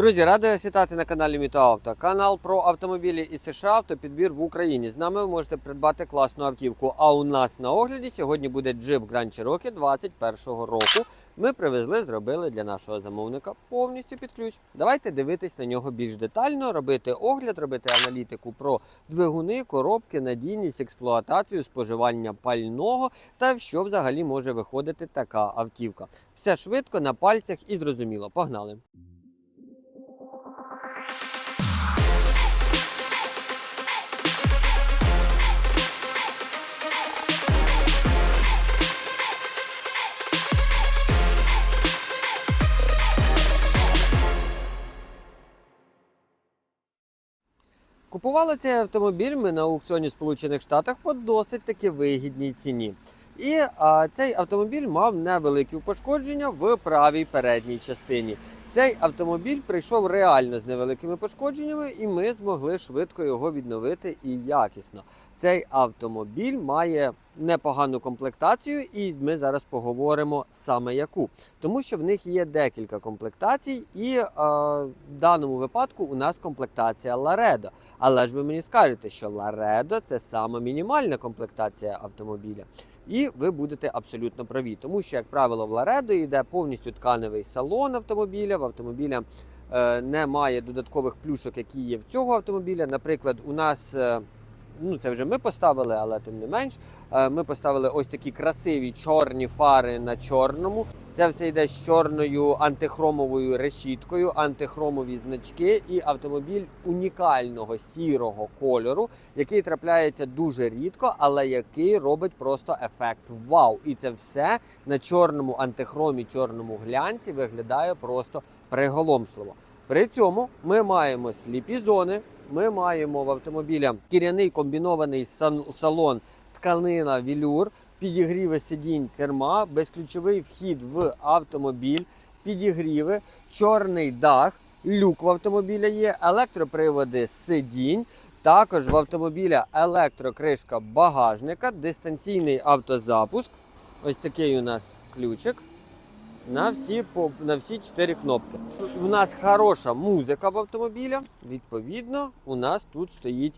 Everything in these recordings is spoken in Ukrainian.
Друзі, радий вас вітати на каналі Мітоавто. Канал про автомобілі із США, автопідбір в Україні. З нами ви можете придбати класну автівку. А у нас на огляді сьогодні буде Jeep Grand Cherokee 21-го року. Ми привезли, зробили для нашого замовника повністю під ключ. Давайте дивитись на нього більш детально, робити огляд, робити аналітику про двигуни, коробки, надійність, експлуатацію, споживання пального та що взагалі може виходити така автівка. Все швидко на пальцях і зрозуміло. Погнали! Купували цей автомобіль ми на аукціоні в Сполучених Штатах по досить таки вигідній ціні. І а, цей автомобіль мав невеликі пошкодження в правій передній частині. Цей автомобіль прийшов реально з невеликими пошкодженнями, і ми змогли швидко його відновити і якісно. Цей автомобіль має непогану комплектацію, і ми зараз поговоримо саме яку. Тому що в них є декілька комплектацій, і е, в даному випадку у нас комплектація Laredo. Але ж ви мені скажете, що Laredo – це саме мінімальна комплектація автомобіля. І ви будете абсолютно праві, тому що, як правило, в Ларедо йде повністю тканевий салон автомобіля. В автомобіля е, немає додаткових плюшок, які є в цього автомобіля. Наприклад, у нас. е, Ну, це вже ми поставили, але тим не менш. е, Ми поставили ось такі красиві чорні фари на чорному. Це все йде з чорною антихромовою решіткою, антихромові значки і автомобіль унікального сірого кольору, який трапляється дуже рідко, але який робить просто ефект вау. І це все на чорному антихромі, чорному глянці виглядає просто приголомшливо. При цьому ми маємо сліпі зони. Ми маємо в автомобіля кіряний комбінований салон тканина вілюр, підігріви сидінь керма, безключовий вхід в автомобіль, підігріви, чорний дах, люк в автомобіля є, електроприводи сидінь. Також в автомобіля електрокришка багажника, дистанційний автозапуск. Ось такий у нас ключик на всі на всі чотири кнопки. У нас хороша музика в автомобіля. Відповідно, у нас тут стоїть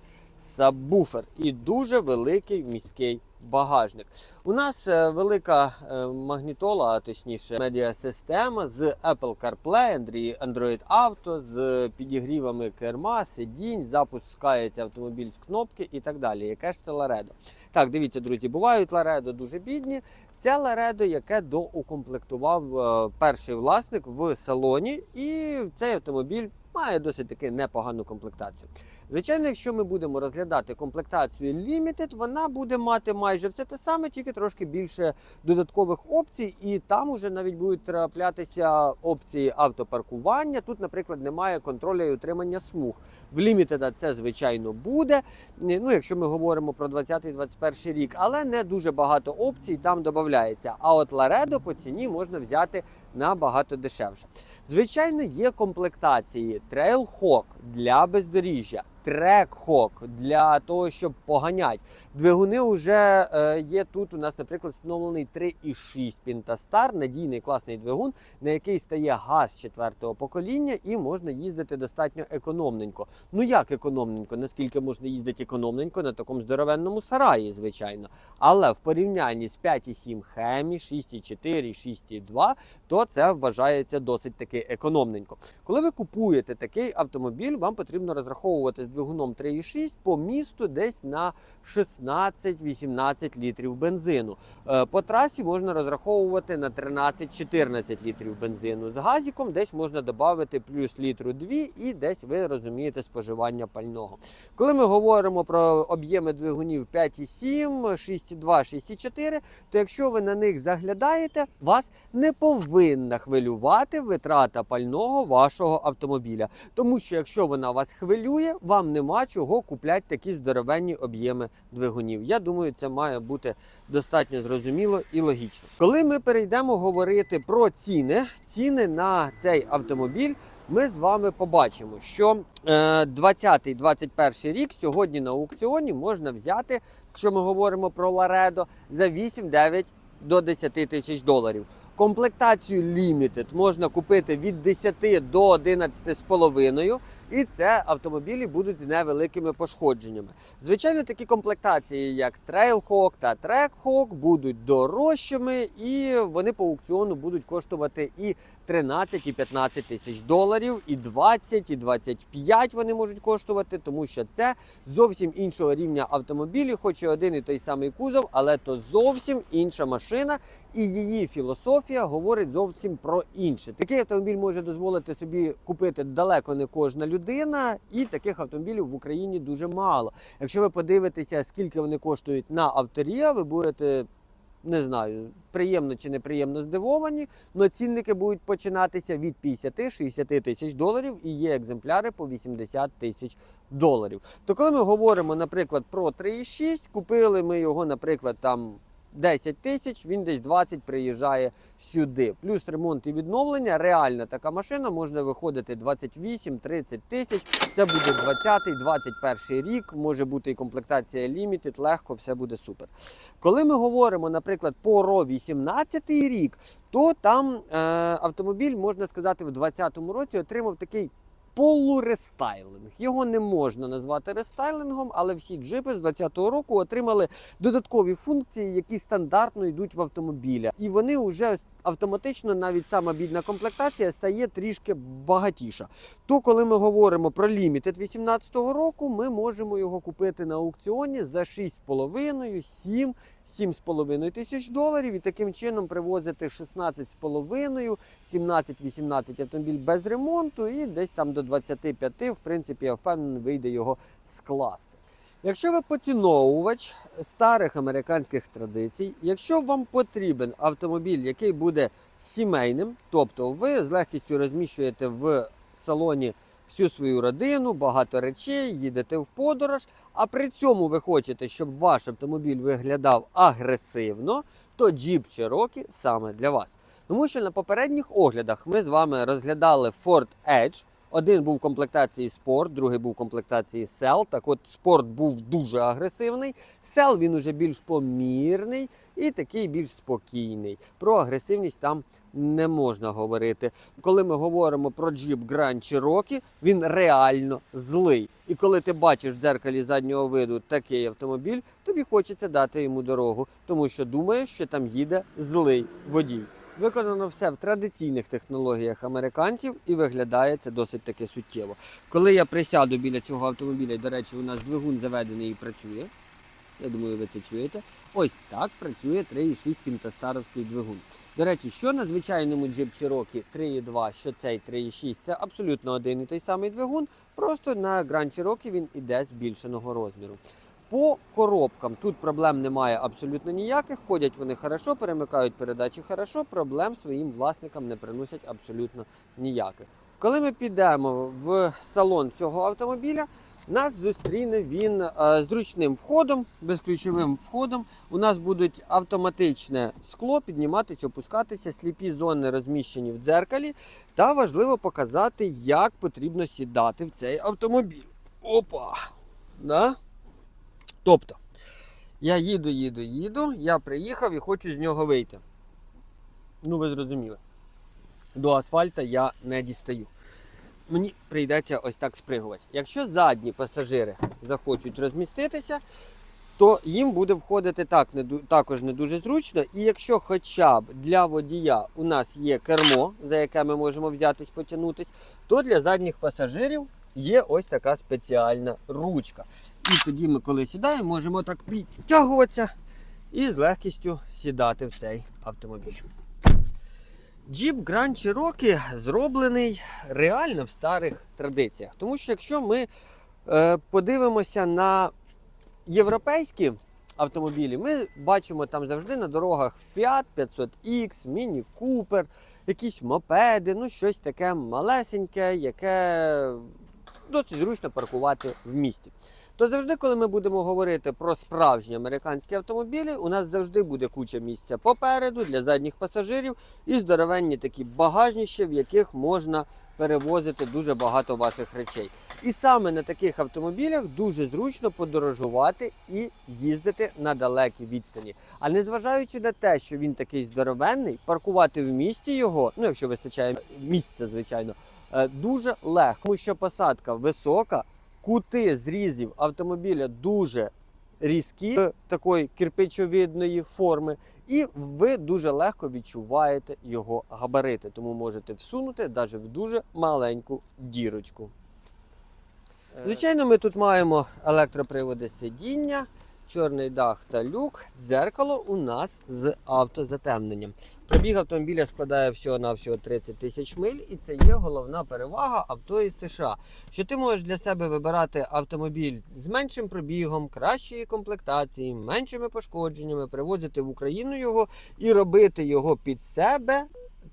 сабвуфер і дуже великий міський багажник. У нас е, велика е, магнітола, а точніше медіасистема з Apple CarPlay, Android- Auto, з підігрівами керма, сидінь, запускається автомобіль з кнопки і так далі. Яке ж це Laredo? Так, дивіться, друзі, бувають Laredo дуже бідні. Це Laredo, яке доукомплектував е, перший власник в салоні, і цей автомобіль має досить таки непогану комплектацію. Звичайно, якщо ми будемо розглядати комплектацію Limited, вона буде мати майже все те саме, тільки трошки більше додаткових опцій, і там уже навіть будуть траплятися опції автопаркування. Тут, наприклад, немає контролю і утримання смуг. В Limited це звичайно буде. Ну, якщо ми говоримо про 20-21 рік, але не дуже багато опцій там додається. А от Laredo по ціні можна взяти набагато дешевше. Звичайно, є комплектації Trailhawk для бездоріжжя. Трек-хок для того, щоб поганять. Двигуни вже е, є тут. У нас, наприклад, встановлений 3,6 Pentastar, надійний класний двигун, на який стає газ четвертого покоління, і можна їздити достатньо економненько. Ну як економненько? Наскільки можна їздити економненько на такому здоровенному сараї, звичайно. Але в порівнянні з 5,7 Хемі, 6,4, 6,2, то це вважається досить таки економненько. Коли ви купуєте такий автомобіль, вам потрібно розраховувати двигуном 3,6 по місту десь на 16-18 літрів бензину. Е, По трасі можна розраховувати на 13-14 літрів бензину. З газіком десь можна додати плюс літру 2 і десь ви розумієте споживання пального. Коли ми говоримо про об'єми двигунів 5,7, 6,2, 6,4, то якщо ви на них заглядаєте, вас не повинна хвилювати витрата пального вашого автомобіля. Тому що якщо вона вас хвилює, вам вам нема чого купляти такі здоровенні об'єми двигунів. Я думаю, це має бути достатньо зрозуміло і логічно. Коли ми перейдемо говорити про ціни, ціни на цей автомобіль. Ми з вами побачимо, що е, 20-21 рік сьогодні на аукціоні можна взяти, якщо ми говоримо про Ларедо, за 8-9 до 10 тисяч доларів. Комплектацію Limited можна купити від 10 до 11,5, і це автомобілі будуть з невеликими пошкодженнями. Звичайно, такі комплектації, як Trailhawk та Trackhawk, будуть дорожчими, і вони по аукціону будуть коштувати і 13, і 15 тисяч доларів, і 20, і 25 вони можуть коштувати, тому що це зовсім іншого рівня автомобілі, хоч і один і той самий кузов, але то зовсім інша машина, і її філософія говорить зовсім про інше. Такий автомобіль може дозволити собі купити далеко не кожна людина, і таких автомобілів в Україні дуже мало. Якщо ви подивитеся, скільки вони коштують на авторія, ви будете. Не знаю, приємно чи неприємно здивовані, але цінники будуть починатися від 50-60 тисяч доларів і є екземпляри по 80 тисяч доларів. То коли ми говоримо, наприклад, про 3,6, купили ми його, наприклад, там 10 тисяч, він десь 20 приїжджає сюди. Плюс ремонт і відновлення. Реальна така машина можна виходити 28-30 тисяч. Це буде 20-21 рік, може бути і комплектація Limited, легко, все буде супер. Коли ми говоримо, наприклад, по РО 18 рік, то там е, автомобіль, можна сказати, в 2020 році отримав такий полурестайлинг. Його не можна назвати рестайлингом, але всі джипи з 2020 року отримали додаткові функції, які стандартно йдуть в автомобіля. І вони вже автоматично, навіть сама бідна комплектація, стає трішки багатіша. То, коли ми говоримо про Limited 2018 року, ми можемо його купити на аукціоні за 6,5, 7 7,5 тисяч доларів і таким чином привозити 16,5, 17-18 автомобіль без ремонту і десь там до 25, в принципі, я впевнений, вийде його скласти. Якщо ви поціновувач старих американських традицій, якщо вам потрібен автомобіль, який буде сімейним, тобто ви з легкістю розміщуєте в салоні всю свою родину, багато речей, їдете в подорож, а при цьому ви хочете, щоб ваш автомобіль виглядав агресивно, то Jeep Cherokee саме для вас. Тому що на попередніх оглядах ми з вами розглядали Ford Edge. Один був в комплектації Sport, другий був в комплектації Cell. Так от Sport був дуже агресивний. Cell він уже більш помірний і такий більш спокійний. Про агресивність там не можна говорити. Коли ми говоримо про Jeep Grand Cherokee, він реально злий. І коли ти бачиш в дзеркалі заднього виду такий автомобіль, тобі хочеться дати йому дорогу, тому що думаєш, що там їде злий водій. Виконано все в традиційних технологіях американців і виглядає це досить таки суттєво. Коли я присяду біля цього автомобіля, до речі, у нас двигун заведений і працює. Я думаю, ви це чуєте. Ось так працює 3,6 пінтастаровський двигун. До речі, що на звичайному Jeep Cherokee 3,2, що цей 3,6, це абсолютно один і той самий двигун, просто на Grand Cherokee він іде збільшеного розміру. По коробкам тут проблем немає абсолютно ніяких. Ходять вони хорошо, перемикають передачі хорошо, проблем своїм власникам не приносять абсолютно ніяких. Коли ми підемо в салон цього автомобіля, нас зустріне він е, зручним входом, безключовим входом. У нас будуть автоматичне скло підніматися, опускатися, сліпі зони розміщені в дзеркалі. Та важливо показати, як потрібно сідати в цей автомобіль. Опа! Да? Тобто, я їду, їду, їду, я приїхав і хочу з нього вийти. Ну, ви зрозуміли. До асфальта я не дістаю. Мені прийдеться ось так спригувати. Якщо задні пасажири захочуть розміститися, то їм буде входити так, не, також не дуже зручно. І якщо хоча б для водія у нас є кермо, за яке ми можемо взятись потягнутись, то для задніх пасажирів є ось така спеціальна ручка. І тоді ми, коли сідаємо, можемо так підтягуватися і з легкістю сідати в цей автомобіль. Jeep Grand Cherokee зроблений реально в старих традиціях. Тому що якщо ми е, подивимося на європейські автомобілі, ми бачимо там завжди на дорогах Fiat 500X, Mini Cooper, якісь мопеди, ну щось таке малесеньке, яке досить зручно паркувати в місті. То завжди, коли ми будемо говорити про справжні американські автомобілі, у нас завжди буде куча місця попереду для задніх пасажирів і здоровенні такі багажніші, в яких можна перевозити дуже багато ваших речей. І саме на таких автомобілях дуже зручно подорожувати і їздити на далекі відстані. А незважаючи на те, що він такий здоровенний, паркувати в місті його, ну якщо вистачає місця, звичайно, дуже легко, тому що посадка висока, кути зрізів автомобіля дуже різкі, е, такої кирпичовидної форми, і ви дуже легко відчуваєте його габарити, тому можете всунути навіть в дуже маленьку дірочку. Звичайно, ми тут маємо електроприводи сидіння, чорний дах та люк. Дзеркало у нас з автозатемненням. Пробіг автомобіля складає всього на всього 30 тисяч миль, і це є головна перевага авто із США. Що ти можеш для себе вибирати автомобіль з меншим пробігом, кращої комплектації, меншими пошкодженнями, привозити в Україну його і робити його під себе.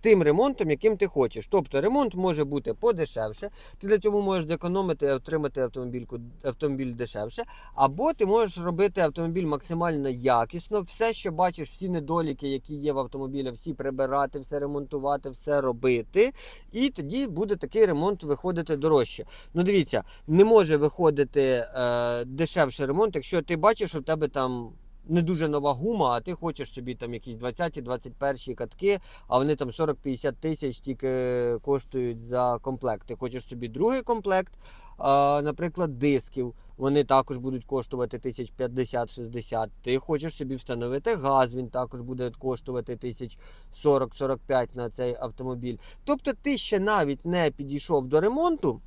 Тим ремонтом, яким ти хочеш. Тобто ремонт може бути подешевше, ти для цього можеш зекономити і отримати автомобільку, автомобіль дешевше, або ти можеш робити автомобіль максимально якісно, все, що бачиш, всі недоліки, які є в автомобілі, всі прибирати, все ремонтувати, все робити. І тоді буде такий ремонт виходити дорожче. Ну дивіться, не може виходити е, дешевший ремонт, якщо ти бачиш, що в тебе там. Не дуже нова гума, а ти хочеш собі там якісь 20-21 катки, а вони там 40-50 тисяч тільки коштують за комплект. Ти хочеш собі другий комплект, а, наприклад, дисків. Вони також будуть коштувати тисяч 50-60. Ти хочеш собі встановити газ, він також буде коштувати тисяч 40-45 на цей автомобіль. Тобто ти ще навіть не підійшов до ремонту.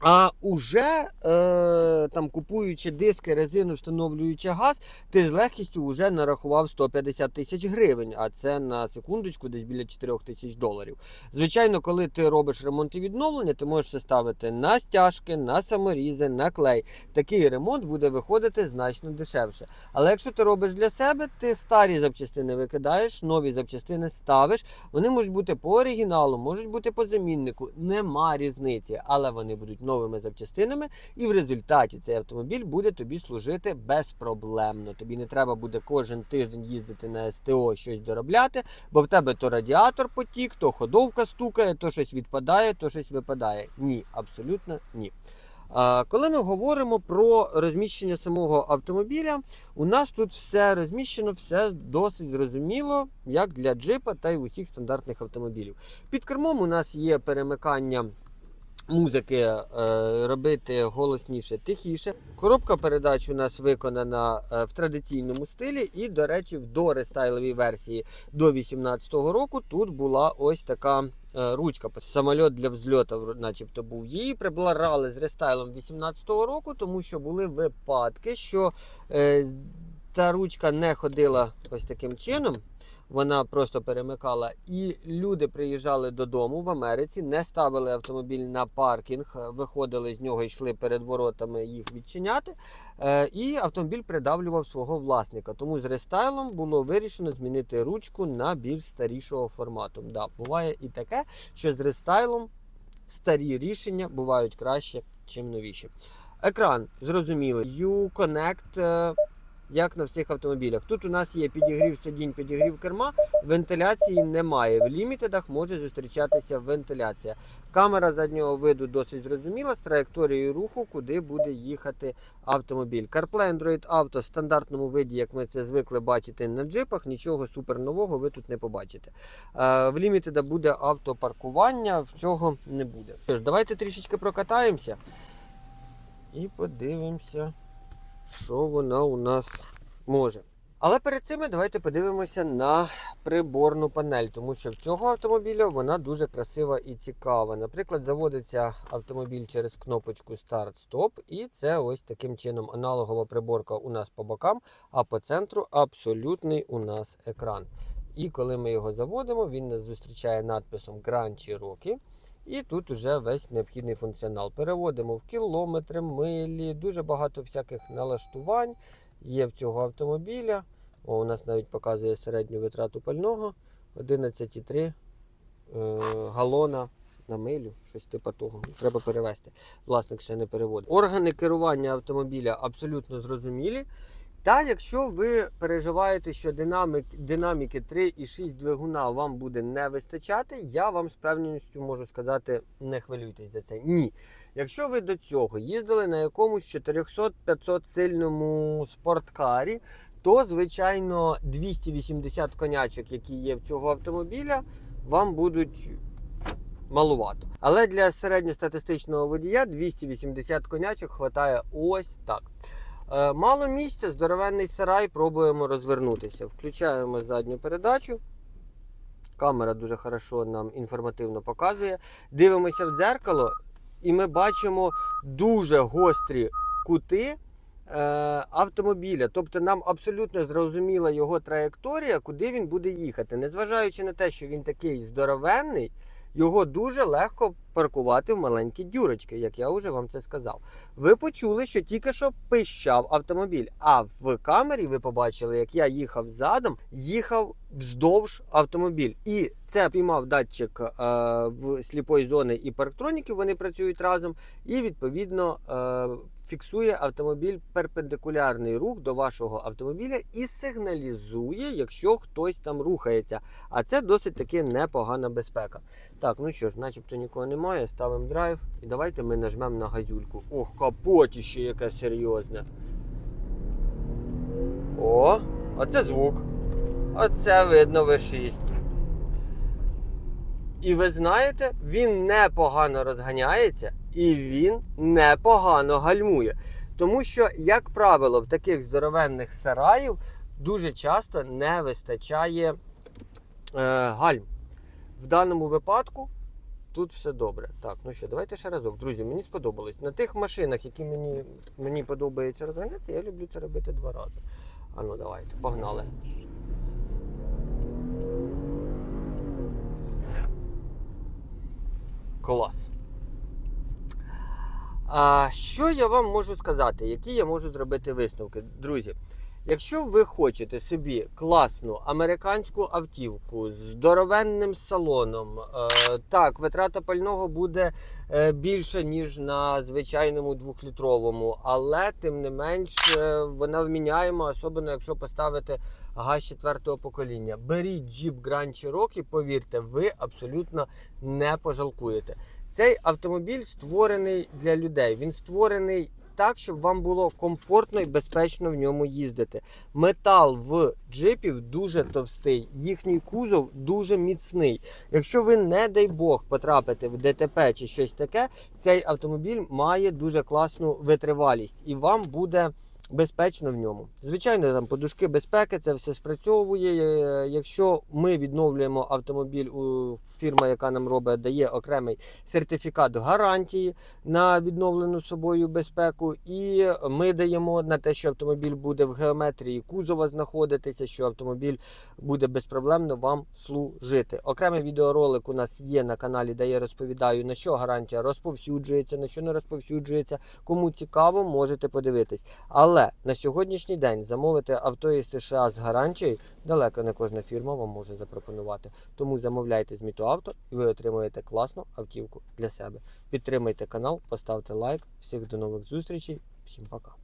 А уже е, там купуючи диски, резину, встановлюючи газ, ти з легкістю вже нарахував 150 тисяч гривень, а це на секундочку десь біля 4 тисяч доларів. Звичайно, коли ти робиш ремонт і відновлення, ти можеш все ставити на стяжки, на саморізи, на клей. Такий ремонт буде виходити значно дешевше. Але якщо ти робиш для себе, ти старі запчастини викидаєш, нові запчастини ставиш. Вони можуть бути по оригіналу, можуть бути по заміннику. Нема різниці, але вони будуть новими запчастинами, і в результаті цей автомобіль буде тобі служити безпроблемно. Тобі не треба буде кожен тиждень їздити на СТО щось доробляти, бо в тебе то радіатор потік, то ходовка стукає, то щось відпадає, то щось випадає. Ні, абсолютно ні. Коли ми говоримо про розміщення самого автомобіля, у нас тут все розміщено, все досить зрозуміло, як для джипа та й усіх стандартних автомобілів. Під кермом у нас є перемикання музики е, робити голосніше, тихіше. Коробка передач у нас виконана е, в традиційному стилі, і, до речі, в дорестайловій версії до 2018 року тут була ось така. е, Ручка самольот для взльоту, начебто був. Її прибрали з рестайлом 18-го року, тому що були випадки, що е, та ручка не ходила ось таким чином. Вона просто перемикала, і люди приїжджали додому в Америці, не ставили автомобіль на паркінг, е, виходили з нього, йшли перед воротами їх відчиняти. е, І автомобіль придавлював свого власника. Тому з рестайлом було вирішено змінити ручку на більш старішого формату. Да, буває і таке, що з рестайлом старі рішення бувають краще, ніж новіші. Екран зрозумілий. U-Connect. Як на всіх автомобілях. Тут у нас є підігрів сидінь, підігрів керма, вентиляції немає. В лімітедах може зустрічатися вентиляція. Камера заднього виду досить зрозуміла з траєкторією руху, куди буде їхати автомобіль. CarPlay Android Auto в стандартному виді, як ми це звикли бачити на джипах, нічого супер нового ви тут не побачите. Е, В лімітеда буде автопаркування, в цього не буде. Тож, давайте трішечки прокатаємося і подивимося що вона у нас може. Але перед цим давайте подивимося на приборну панель, тому що в цього автомобіля вона дуже красива і цікава. Наприклад, заводиться автомобіль через кнопочку старт-стоп, і це ось таким чином аналогова приборка у нас по бокам, а по центру абсолютний у нас екран. І коли ми його заводимо, він нас зустрічає надписом Grand Cherokee. І тут вже весь необхідний функціонал. Переводимо в кілометри, милі, дуже багато всяких налаштувань є в цього автомобіля. О, у нас навіть показує середню витрату пального 11,3 е, галона на милю, щось типу того. Треба перевести. Власник ще не переводить. Органи керування автомобіля абсолютно зрозумілі. Та якщо ви переживаєте, що динамик, динаміки 3,6 двигуна вам буде не вистачати, я вам з певністю можу сказати, не хвилюйтесь за це. Ні. Якщо ви до цього їздили на якомусь 400-500 сильному спорткарі, то звичайно 280 конячок, які є в цього автомобіля, вам будуть малувато. Але для середньостатистичного водія 280 конячок хватає ось так. Е, Мало місця, здоровенний сарай, пробуємо розвернутися. Включаємо задню передачу. Камера дуже хорошо нам інформативно показує. Дивимося в дзеркало, і ми бачимо дуже гострі кути е, автомобіля. Тобто нам абсолютно зрозуміла його траєкторія, куди він буде їхати. Незважаючи на те, що він такий здоровенний, його дуже легко паркувати в маленькі дюрочки, як я вже вам це сказав. Ви почули, що тільки що пищав автомобіль, а в камері ви побачили, як я їхав задом, їхав вздовж автомобіль. І це піймав датчик е, в сліпої зони і парктроніки, вони працюють разом, і відповідно е, фіксує автомобіль перпендикулярний рух до вашого автомобіля і сигналізує, якщо хтось там рухається. А це досить таки непогана безпека. Так, ну що ж, начебто нікого немає, ставимо драйв і давайте ми нажмемо на газюльку. Ох, капотіще яке серйозне. О, оце звук. Оце видно V6. І ви знаєте, він непогано розганяється і він непогано гальмує. Тому що, як правило, в таких здоровенних сараїв дуже часто не вистачає е, гальм. В даному випадку тут все добре. Так, ну що, давайте ще разок. Друзі, мені сподобалось. На тих машинах, які мені, мені подобається розганятися, я люблю це робити два рази. А ну давайте, погнали. Клас. А, що я вам можу сказати? Які я можу зробити висновки? Друзі, якщо ви хочете собі класну американську автівку з здоровенним салоном, е, так, витрата пального буде е, більше, ніж на звичайному двохлітровому, але тим не менш е, вона вміняєма, особливо якщо поставити газ четвертого покоління. Беріть Jeep Grand Cherokee, повірте, ви абсолютно не пожалкуєте. Цей автомобіль створений для людей. Він створений так, щоб вам було комфортно і безпечно в ньому їздити. Метал в джипів дуже товстий, їхній кузов дуже міцний. Якщо ви, не дай Бог, потрапите в ДТП чи щось таке, цей автомобіль має дуже класну витривалість і вам буде. Безпечно в ньому. Звичайно, там подушки безпеки, це все спрацьовує. Е, Якщо ми відновлюємо автомобіль, у фірма, яка нам робить, дає окремий сертифікат гарантії на відновлену собою безпеку, і ми даємо на те, що автомобіль буде в геометрії кузова знаходитися, що автомобіль буде безпроблемно вам служити. Окремий відеоролик у нас є на каналі, де я розповідаю, на що гарантія розповсюджується, на що не розповсюджується. Кому цікаво, можете подивитись. Але на сьогоднішній день замовити авто із США з гарантією далеко не кожна фірма вам може запропонувати. Тому замовляйте з Мітуавто і ви отримуєте класну автівку для себе. Підтримайте канал, поставте лайк. Всіх до нових зустрічей. Всім пока.